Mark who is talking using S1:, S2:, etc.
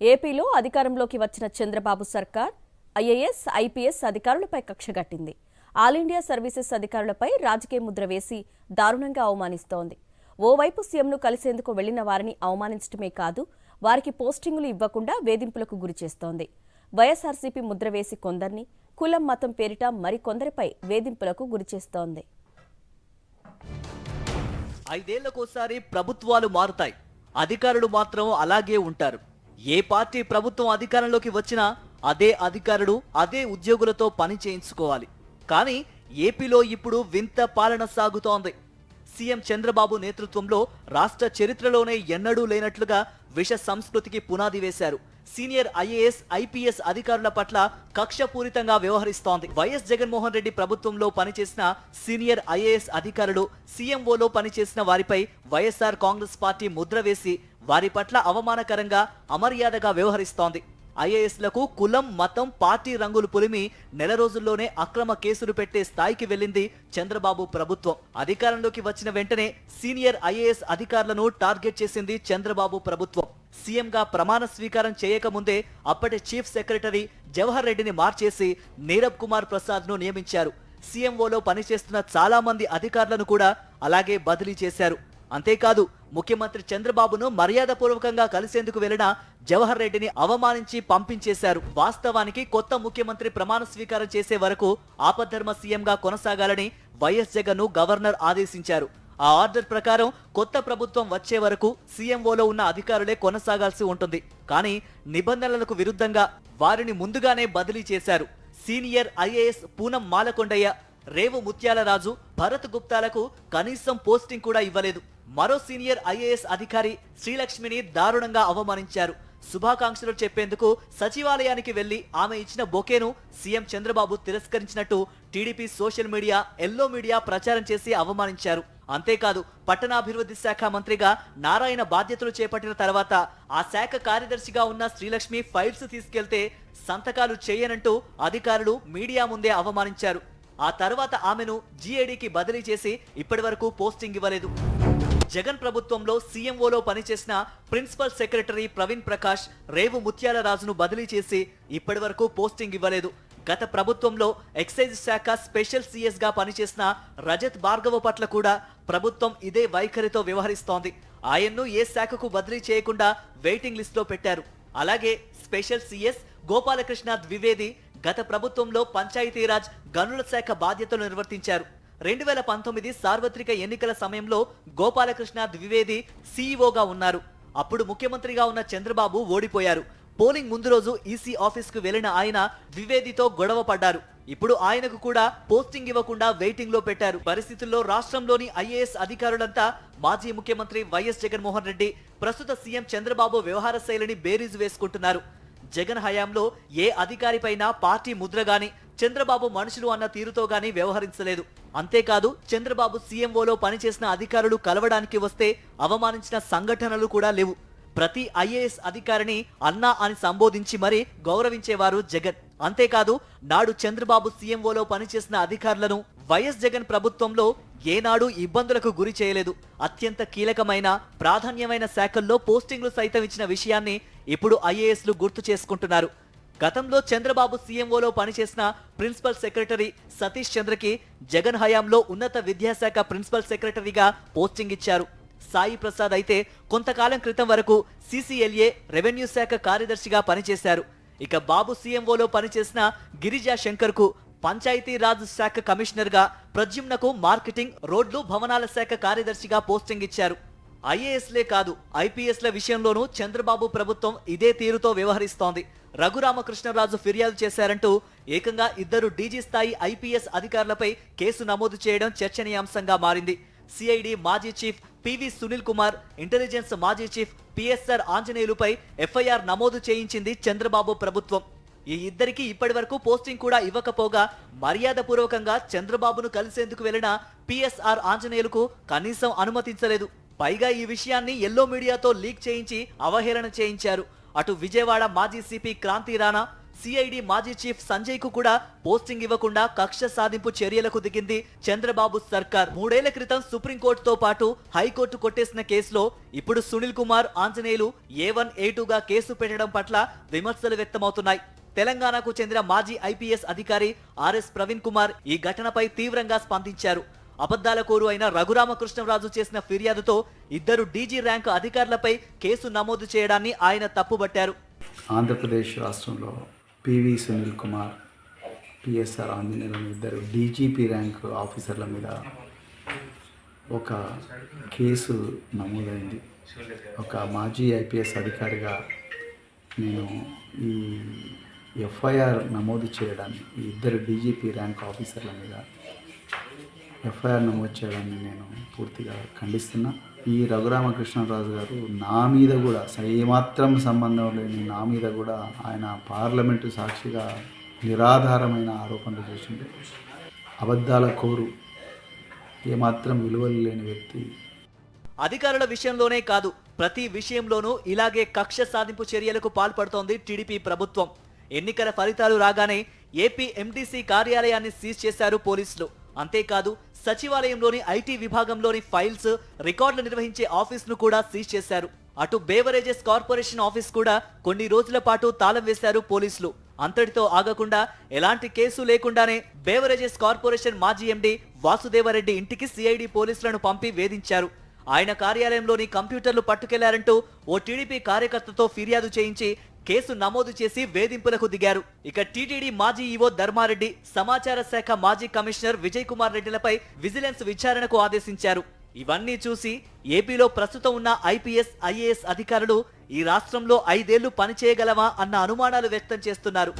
S1: ఏపీలో అధికారంలోకి వచ్చిన చంద్రబాబు సర్కార్ ఐఏఎస్ ఐపీఎస్ అధికారులపై కక్షగట్టింది ఆల్ ఇండియా సర్వీసెస్ అధికారులపై రాజకీయ ముద్ర వేసి దారుణంగా అవమానిస్తోంది. ఓవైపు సీఎంను కలిసేందుకు వెళ్ళిన వారిని అవమానించడమే కాదు వారికి పోస్టింగులు ఇవ్వకుండా వేధింపులకు గురిచేస్తోంది వైఎస్ఆర్సీపీ ముద్ర వేసి కొందరిని కులం మతం పేరిట మరికొందరిపై వేధింపులకు గురిచేస్తోంది
S2: ఐదేళ్ళకోసారి ప్రభుత్వాలు మారుతాయి. అధికారులు మాత్రం అలాగే ఉంటారు. ఏ పార్టీ ప్రభుత్వం అధికారంలోకి వచ్చినా అదే అధికారుడు అదే ఉద్యోగులతో పని చేయించుకోవాలి. కానీ ఏపీలో ఇప్పుడు వింత పాలన సాగుతోంది. సీఎం చంద్రబాబు నేతృత్వంలో రాష్ట్ర చరిత్రలోనే ఎన్నడూ లేనట్లుగా విష సంస్కృతికి పునాది వేశారు. సీనియర్ ఐఏఎస్ ఐపీఎస్ అధికారుల పట్ల కక్షపూరితంగా వ్యవహరిస్తోంది. వైఎస్ జగన్మోహన్ రెడ్డి ప్రభుత్వంలో పనిచేసిన సీనియర్ ఐఏఎస్ అధికారులు సీఎంఓలో పనిచేసిన వారిపై వైఎస్ఆర్ కాంగ్రెస్ పార్టీ ముద్ర వేసి వారి పట్ల అవమానకరంగా అమర్యాదగా వ్యవహరిస్తోంది. ఐఏఎస్లకు కులం మతం పార్టీ రంగులు పులిమి నెల రోజుల్లోనే అక్రమ కేసులు పెట్టే స్థాయికి వెళ్ళింది చంద్రబాబు ప్రభుత్వం. అధికారంలోకి వచ్చిన వెంటనే సీనియర్ ఐఏఎస్ అధికారులను టార్గెట్ చేసింది చంద్రబాబు ప్రభుత్వం. సీఎంగా ప్రమాణ స్వీకారం చేయకముందే అప్పటి చీఫ్ సెక్రటరీ జవహర్ రెడ్డిని మార్చేసి నీరబ్ కుమార్ ప్రసాద్ను నియమించారు. సీఎంఓలో పనిచేస్తున్న చాలా మంది అధికారులను కూడా అలాగే బదిలీ చేశారు. అంతేకాదు ముఖ్యమంత్రి చంద్రబాబును మర్యాదపూర్వకంగా కలిసేందుకు వెళ్ళిన జవహర్ రెడ్డిని అవమానించి పంపించేశారు. వాస్తవానికి కొత్త ముఖ్యమంత్రి ప్రమాణ స్వీకారం చేసే వరకు ఆపద్ధర్మ సీఎంగా కొనసాగాలని వైఎస్ జగన్ గవర్నర్ ఆదేశించారు. ఆ ఆర్డర్ ప్రకారం కొత్త ప్రభుత్వం వచ్చే వరకు సీఎంఓలో ఉన్న అధికారులే కొనసాగాల్సి ఉంటుంది. కానీ నిబంధనలకు విరుద్ధంగా వారిని ముందుగానే బదిలీ చేశారు. సీనియర్ ఐఏఎస్ పూనం మాలకొండయ్య రేవు ముత్యాలరాజు భరత్ గుప్తాలకు కనీసం పోస్టింగ్ కూడా ఇవ్వలేదు. మరో సీనియర్ ఐఏఎస్ అధికారి శ్రీలక్ష్మిని దారుణంగా అవమానించారు. శుభాకాంక్షలు చెప్పేందుకు సచివాలయానికి వెళ్ళి ఆమె ఇచ్చిన బొకేను CM Chandrababu తిరస్కరించినట్టు TDP social media yellow media ప్రచారం చేసి అవమానించారు. అంతేకాదు పట్టణాభివృద్ధి శాఖ మంత్రిగా నారాయణ బాధ్యతలు చేపట్టిన తర్వాత ఆ శాఖ కార్యదర్శిగా ఉన్న శ్రీలక్ష్మి ఫైల్స్ తీసుకెళ్తే సంతకాలు చేయనంటూ అధికారులు మీడియా ముందే అవమానించారు. ఆ తర్వాత ఆమెను జీఏడీకి బదిలీ చేసి ఇప్పటివరకు పోస్టింగ్ ఇవ్వలేదు. జగన్ ప్రభుత్వంలో సీఎంఓలో పనిచేసిన ప్రిన్సిపల్ సెక్రటరీ ప్రవీణ్ ప్రకాష్ రేవు ముత్యాలరాజును బదిలీ చేసి ఇప్పటి వరకు పోస్టింగ్ ఇవ్వలేదు. గత ప్రభుత్వంలో ఎక్సైజ్ శాఖ స్పెషల్ సీఎస్గా పనిచేసిన రజత్ భార్గవ పట్ల కూడా ప్రభుత్వం ఇదే వైఖరితో వ్యవహరిస్తోంది. ఆయన్ను ఏ శాఖకు బదిలీ చేయకుండా వెయిటింగ్ లిస్ట్లో పెట్టారు. అలాగే స్పెషల్ సీఎస్ గోపాలకృష్ణ ద్వివేది గత ప్రభుత్వంలో పంచాయతీరాజ్ గనుల శాఖ బాధ్యతలు నిర్వర్తించారు. రెండు వేల పంతొమ్మిది సార్వత్రిక ఎన్నికల సమయంలో గోపాలకృష్ణ ద్వివేది సీఈఓగా ఉన్నారు. అప్పుడు ముఖ్యమంత్రిగా ఉన్న చంద్రబాబు ఓడిపోయారు. పోలింగ్ ముందు రోజు ఈసీ ఆఫీస్కు వెళ్ళిన ఆయన ద్వివేదితో గొడవ పడ్డారు. ఇప్పుడు ఆయనకు కూడా పోస్టింగ్ ఇవ్వకుండా వెయిటింగ్లో పెట్టారు. పరిస్థితుల్లో రాష్ట్రంలోని ఐఏఎస్ అధికారులంతా మాజీ ముఖ్యమంత్రి వైఎస్ జగన్మోహన్ రెడ్డి ప్రస్తుత సీఎం చంద్రబాబు వ్యవహార శైలిని బేరీజు వేసుకుంటున్నారు. జగన్ హయాంలో ఏ అధికారిపైనా పార్టీ ముద్ర గాని చంద్రబాబు మనుషులు అన్న తీరుతో గాని వ్యవహరించలేదు. అంతేకాదు చంద్రబాబు సీఎంఓలో పనిచేసిన అధికారులు కలవడానికి వస్తే అవమానించిన సంఘటనలు కూడా లేవు. ప్రతి ఐఏఎస్ అధికారిని అన్నా అని సంబోధించి మరీ గౌరవించేవారు జగన్. అంతేకాదు నాడు చంద్రబాబు సీఎంఓలో పనిచేసిన అధికారులను వైఎస్ జగన్ ప్రభుత్వంలో ఏనాడు ఇబ్బందులకు గురి చేయలేదు. అత్యంత కీలకమైన ప్రాధాన్యమైన శాఖల్లో పోస్టింగ్లు సైతం ఇచ్చిన విషయాన్ని ఇప్పుడు ఐఏఎస్లు గుర్తు చేసుకుంటున్నారు. గతంలో చంద్రబాబు సీఎంఓలో పనిచేసిన ప్రిన్సిపల్ సెక్రటరీ సతీష్ చంద్రకి జగన్ హయాంలో ఉన్నత విద్యాశాఖ ప్రిన్సిపల్ సెక్రటరీగా పోస్టింగ్ ఇచ్చారు. సాయి ప్రసాద్ అయితే కొంతకాలం క్రితం వరకు సీసీఎల్ఏ రెవెన్యూ శాఖ కార్యదర్శిగా పనిచేశారు. ఇక బాబు సీఎంఓలో పనిచేసిన గిరిజా శంకర్కు పంచాయతీరాజ్ పంచాయతీ శాఖ కమిషనర్గా ప్రద్యుమ్నకు మార్కెటింగ్ రోడ్లు భవనాల శాఖ కార్యదర్శిగా పోస్టింగ్ ఇచ్చారు. ఐఏఎస్లే కాదు ఐపీఎస్ల విషయంలోనూ చంద్రబాబు ప్రభుత్వం ఇదే తీరుతో వ్యవహరిస్తోంది. రఘురామకృష్ణరాజు ఫిర్యాదు చేశారంటూ ఏకంగా ఇద్దరు డీజీ స్థాయి ఐపీఎస్ అధికారులపై కేసు నమోదు చేయడం చర్చనీయాంశంగా మారింది. సిఐడి మాజీ chief PV Sunil Kumar intelligence మాజీ చీఫ్ పిఎస్ఆర్ ఆంజనేయులుపై ఎఫ్ఐఆర్ నమోదు చేయించింది చంద్రబాబు ప్రభుత్వం. ఈ ఇద్దరికి ఇప్పటి వరకు పోస్టింగ్ కూడా ఇవ్వకపోగా మర్యాదపూర్వకంగా చంద్రబాబును కలిసేందుకు వెళ్ళిన పిఎస్ఆర్ ఆంజనేయులకు కనీసం అనుమతించలేదు. పైగా ఈ విషయాన్ని ఎల్లో మీడియాతో లీక్ చేయించి అవహేళన చేయించారు. అటు విజయవాడ మాజీ సిపి క్రాంతి రాణా సిఐడి మాజీ చీఫ్ సంజయ్కు కూడా పోస్టింగ్ ఇవ్వకుండా కక్ష సాధింపు చర్యలకు దిగింది చంద్రబాబు సర్కార్. మూడేళ్ళ క్రితం సుప్రీంకోర్టుతో పాటు హైకోర్టు కొట్టేసిన కేసులో ఇప్పుడు Sunil Kumar Anjaneyulu A one A టూగా కేసు పెట్టడం పట్ల విమర్శలు వ్యక్తమవుతున్నాయి. తెలంగాణకు చెందిన మాజీ ఐపీఎస్ అధికారి ఆర్ఎస్ ప్రవీణ్ కుమార్ ఈ ఘటనపై తీవ్రంగా స్పందించారు. అబద్ధాల కోరు అయిన రఘురామకృష్ణరాజు చేసిన ఫిర్యాదుతో ఇద్దరు డీజీ ర్యాంకు అధికారులపై కేసు నమోదు చేయడాన్ని ఆయన తప్పుబట్టారు.
S3: ఆంధ్రప్రదేశ్ రాష్ట్రంలో పివి సునీల్ కుమార్ పిఎస్ఆర్ ఆంజనేయులు ఇద్దరు డీజీపీ ర్యాంక్ ఆఫీసర్ల మీద ఒక కేసు నమోదైంది. ఒక మాజీ ఐపీఎస్ అధికారిగా నేను ఈ ఎఫ్ఐఆర్ నమోదు చేయడాన్ని ఈ ఇద్దరు డీజీపీ ర్యాంక్ ఆఫీసర్ల మీద ఎఫ్ఐఆర్ నమోదు చేయడాన్ని నేను పూర్తిగా ఖండిస్తున్నా. ఈ రఘురామకృష్ణరాజు గారు నా మీద కూడా అసలు ఏమాత్రం సంబంధం లేని నా మీద కూడా ఆయన పార్లమెంటు సాక్షిగా నిరాధారమైన ఆరోపణలు చేసిండు. అబద్ధాల కోరు ఏమాత్రం విలువలు లేని వ్యక్తి.
S2: అధికారుల విషయంలోనే కాదు ప్రతి విషయంలోనూ ఇలాగే కక్ష సాధింపు చర్యలకు పాల్పడుతోంది టీడీపీ ప్రభుత్వం. ఎన్నికల ఫలితాలు రాగానే ఏపీ ఎండీసీ కార్యాలయాన్ని సీజ్ చేశారు పోలీసులు. అంతేకాదు సచివాలయంలోని ఐటీ విభాగంలోని ఫైల్స్ రికార్డులు నిర్వహించే ఆఫీసును కూడా సీజ్ చేశారు. అటు బేవరేజెస్ కార్పొరేషన్ ఆఫీస్ కూడా కొన్ని రోజుల పాటు తాళం వేశారు పోలీసులు. అంతటితో ఆగకుండా ఎలాంటి కేసు లేకుండానే బేవరేజెస్ కార్పొరేషన్ మాజీ ఎండీ వాసుదేవరెడ్డి ఇంటికి సిఐడి పోలీసులను పంపి వేధించారు. ఆయన కార్యాలయంలోని కంప్యూటర్లు పట్టుకెళ్ళారంటూ ఓ టీడీపీ కార్యకర్తతో ఫిర్యాదు చేయించి కేసు నమోదు చేసి వేధింపులకు దిగారు. ఇక టీటీడీ మాజీ ఈవో ధర్మారెడ్డి సమాచార శాఖ మాజీ కమిషనర్ విజయ్ కుమార్ రెడ్డిలపై విజిలెన్స్ విచారణకు ఆదేశించారు. ఇవన్నీ చూసి ఏపీలో ప్రస్తుతం ఉన్న ఐపీఎస్ ఐఏఎస్ అధికారులు ఈ రాష్ట్రంలో ఐదేళ్ళు పనిచేయగలవా అన్న అనుమానాలు వ్యక్తం చేస్తున్నారు.